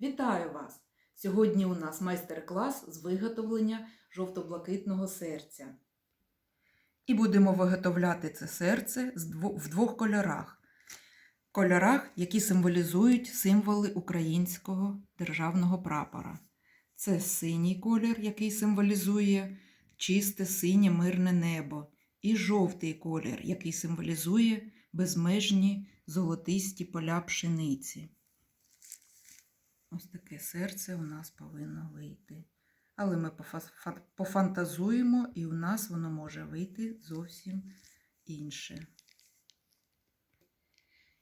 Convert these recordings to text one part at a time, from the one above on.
Вітаю вас! Сьогодні у нас майстер-клас з виготовлення жовто-блакитного серця. І будемо виготовляти це серце в двох кольорах. Кольорах, які символізують символи українського державного прапора. Це синій колір, який символізує чисте синє мирне небо, і жовтий колір, який символізує безмежні золотисті поля пшениці. Ось таке серце у нас повинно вийти. Але ми пофантазуємо, і у нас воно може вийти зовсім інше.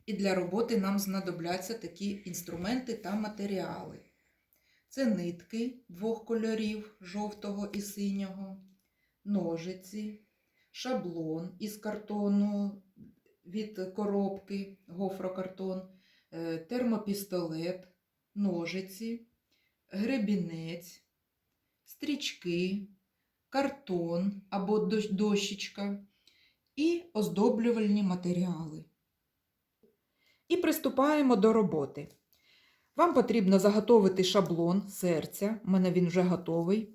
І для роботи нам знадобляться такі інструменти та матеріали. Це нитки двох кольорів жовтого і синього, ножиці, шаблон із картону від коробки, гофрокартон, е, термопістолет, ножиці, гребінець, стрічки, картон або дощечка і оздоблювальні матеріали. І приступаємо до роботи. Вам потрібно заготовити шаблон серця. У мене він вже готовий.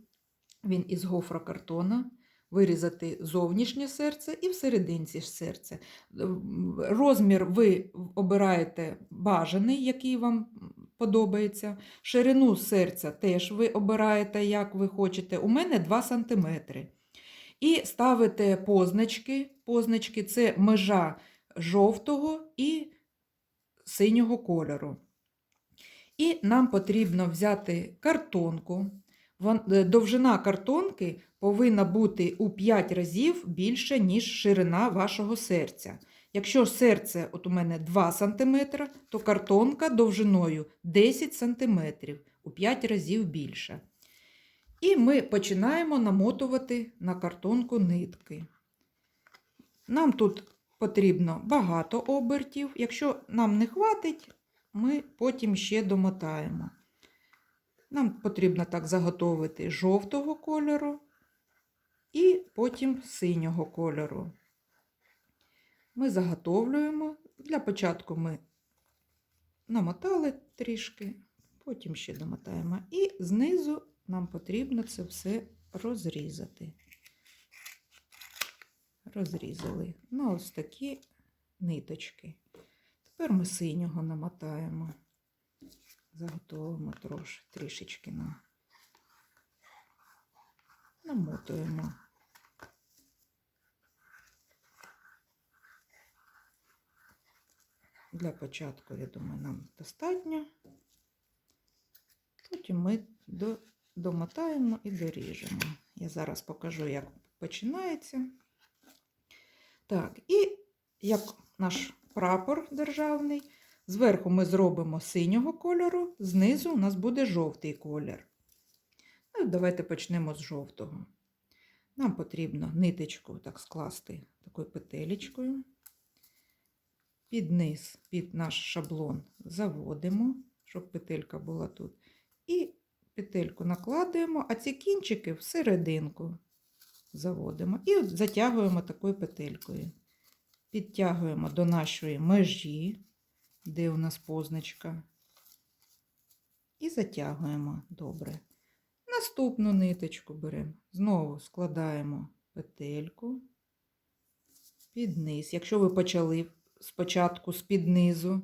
Він із гофрокартона. Вирізати зовнішнє серце і всерединці серце. Розмір ви обираєте бажаний, який вам подобається. Ширину серця теж ви обираєте, як ви хочете. У мене 2 см. І ставите позначки. Позначки це межа жовтого і синього кольору. І нам потрібно взяти картонку. Е, Довжина картонки повинна бути у 5 разів більше, ніж ширина вашого серця. Якщо серце от у мене 2 см, то картонка довжиною 10 см, у 5 разів більше. І ми починаємо намотувати на картонку нитки. Нам тут потрібно багато обертів. Якщо нам не хватить, ми потім ще домотаємо. Нам потрібно так заготовити жовтого кольору і потім синього кольору. Ми заготовлюємо. Для початку ми намотали трішки, потім ще домотаємо. І знизу нам потрібно це все розрізати. Розрізали на ось такі ниточки. Тепер ми синього намотаємо, заготовимо трош, трішечки на намотуємо. Для початку, я думаю, нам достатньо. Потім ми до, домотаємо і доріжемо. Я зараз покажу, як починається. Так, і як наш прапор державний, зверху ми зробимо синього кольору, знизу у нас буде жовтий колір. Ну, давайте почнемо з жовтого. Нам потрібно ниточку так скласти такою петелечкою. Під низ, під наш шаблон заводимо, щоб петелька була тут. І петельку накладуємо, а ці кінчики всерединку заводимо. І затягуємо такою петелькою. Підтягуємо до нашої межі, де у нас позначка. І затягуємо добре. Наступну ниточку беремо. Знову складаємо петельку під низ. Якщо ви почали спочатку з під низу,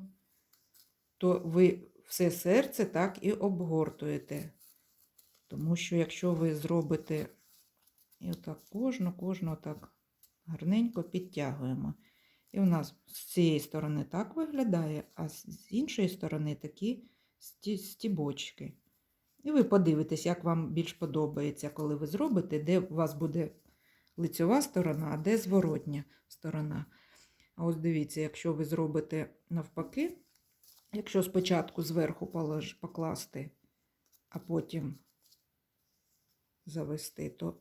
то ви все серце так і обгортуєте. Тому що якщо ви зробите і отак кожну, кожну отак гарненько підтягуємо. І у нас з цієї сторони так виглядає, а з іншої сторони такі стібочки. І ви подивитесь, як вам більш подобається, коли ви зробите, де у вас буде лицьова сторона, а де зворотня сторона. А ось дивіться, якщо ви зробите навпаки, якщо спочатку зверху покласти, а потім завести, то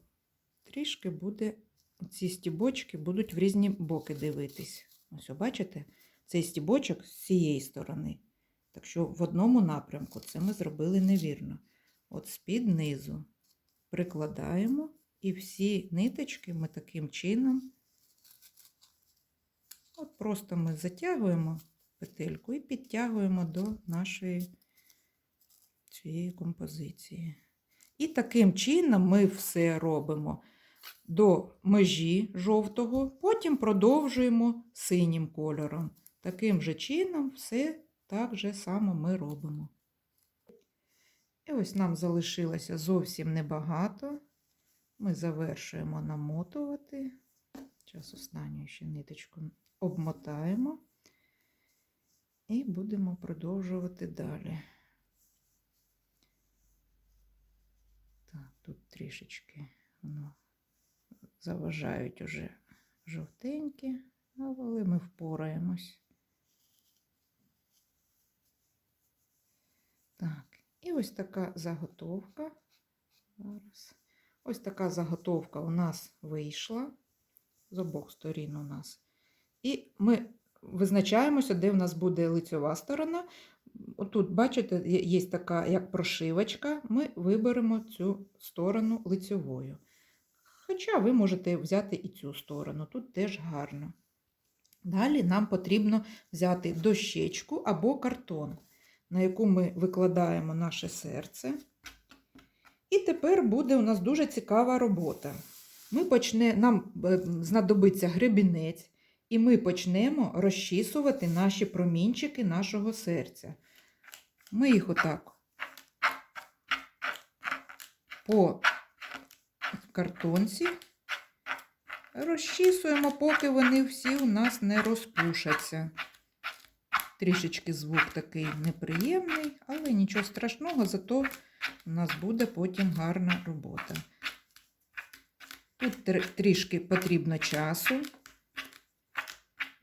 трішки буде, ці стібочки будуть в різні боки дивитись. Ось, бачите, цей стібочок з цієї сторони. Так що в одному напрямку це ми зробили невірно. От з-під низу прикладаємо, і всі ниточки ми таким чином, от просто ми затягуємо петельку і підтягуємо до нашої цієї композиції. І таким чином ми все робимо до межі жовтого, потім продовжуємо синім кольором. Таким же чином все так же само ми робимо. І ось нам залишилося зовсім небагато. Ми завершуємо намотувати. Зараз останню ще ниточку обмотаємо і будемо продовжувати далі. Так, тут трішечки воно заважають уже жовтенькі, але ми впораємось. Так, і ось така заготовка. Зараз. Ось така заготовка у нас вийшла з обох сторін у нас. І ми визначаємося, де в нас буде лицьова сторона. Отут, бачите, є така як прошивочка. Ми виберемо цю сторону лицьовою. Хоча ви можете взяти і цю сторону, тут теж гарно. Далі нам потрібно взяти дощечку або картон, на яку ми викладаємо наше серце. І тепер буде у нас дуже цікава робота. Ми почне, Нам е, знадобиться гребінець, і ми почнемо розчісувати наші промінчики нашого серця. Ми їх отак по картонці розчісуємо, поки вони всі у нас не розпушаться. Трішечки звук такий неприємний, але нічого страшного, зато у нас буде потім гарна робота. Тут трішки потрібно часу,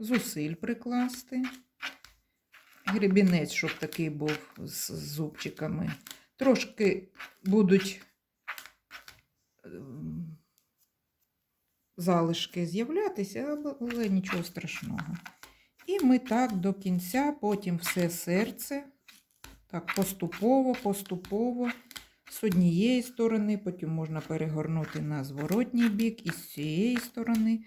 зусиль прикласти. Гребінець, щоб такий був з зубчиками. Трошки будуть ем, залишки з'являтися, але- але нічого страшного. І ми так до кінця, потім все серце, так поступово, поступово, з однієї сторони, потім можна перегорнути на зворотній бік, і з цієї сторони.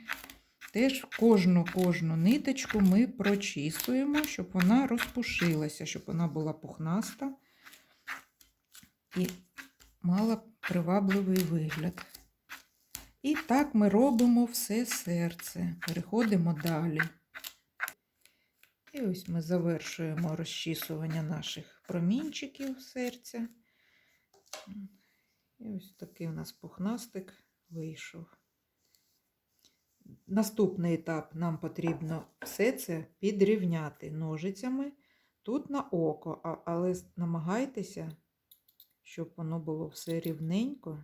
Теж кожну кожну ниточку ми прочісуємо, щоб вона розпушилася, щоб вона була пухнаста і мала привабливий вигляд. І так ми робимо все серце. Переходимо далі. І ось ми завершуємо розчісування наших промінчиків серця. І ось такий у нас пухнастик вийшов. Наступний етап нам потрібно все це підрівняти ножицями тут на око, але намагайтеся, щоб воно було все рівненько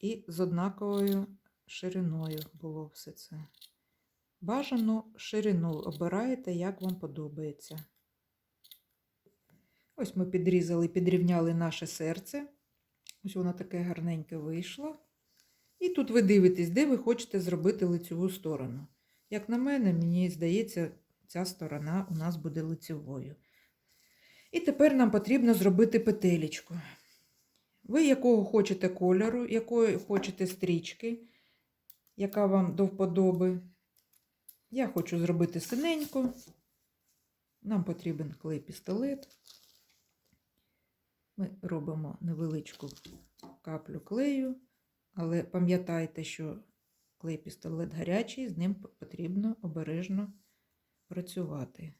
і з однаковою шириною було все це. Бажано ширину обираєте, як вам подобається. Ось ми підрізали, підрівняли наше серце. Ось воно таке гарненьке вийшло. І тут ви дивитесь, де ви хочете зробити лицеву сторону. Як на мене, мені здається, ця сторона у нас буде лицевою. І тепер нам потрібно зробити петелечку. Ви якого хочете кольору, якої хочете стрічки, яка вам до вподоби. Я хочу зробити синеньку. Нам потрібен клей-пістолет. Ми робимо невеличку каплю клею, але пам'ятайте, що клей-пістолет гарячий, з ним потрібно обережно працювати.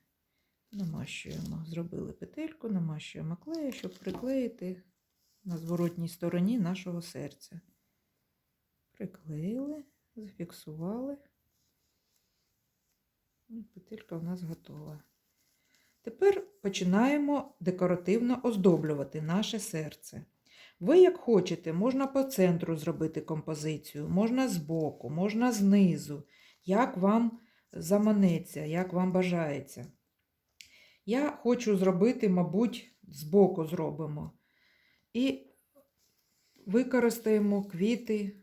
Намащуємо, зробили петельку, намащуємо клею, щоб приклеїти на зворотній стороні нашого серця. Приклеїли, зафіксували. І петелька у нас готова. Тепер починаємо декоративно оздоблювати наше серце. Ви, як хочете, можна по центру зробити композицію, можна збоку, можна знизу, як вам заманеться, як вам бажається. Я хочу зробити, мабуть, збоку зробимо. І використаємо квіти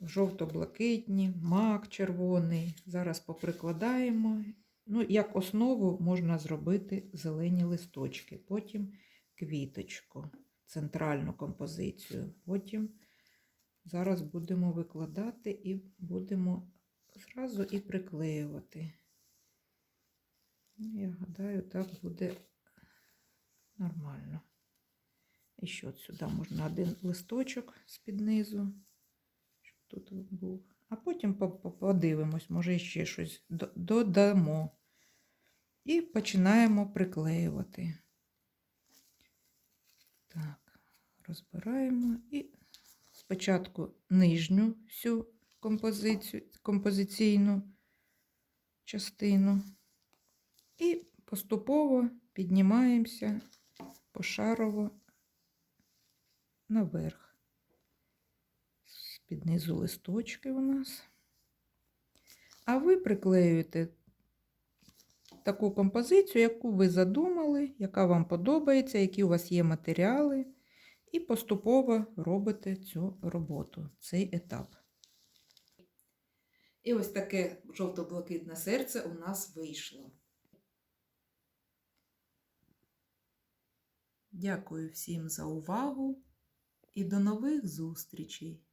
жовто-блакитні, мак червоний. Зараз поприкладаємо. Ну, як основу можна зробити зелені листочки, потім квіточку, центральну композицію. Потім зараз будемо викладати і будемо зразу і приклеювати. Ну, Я гадаю, так буде нормально. І ще от сюди можна один листочок з-під низу, щоб тут був. А потім по- по- подивимось, може ще щось додамо. І починаємо приклеювати. Так, розбираємо і спочатку нижню всю композицію, композиційну частину. І поступово піднімаємося пошарово наверх. З-під низу листочки у нас. А ви приклеюєте таку композицію, яку ви задумали, яка вам подобається, які у вас є матеріали, і поступово робите цю роботу, цей етап. І ось таке жовто-блакитне серце у нас вийшло. Дякую всім за увагу і до нових зустрічей!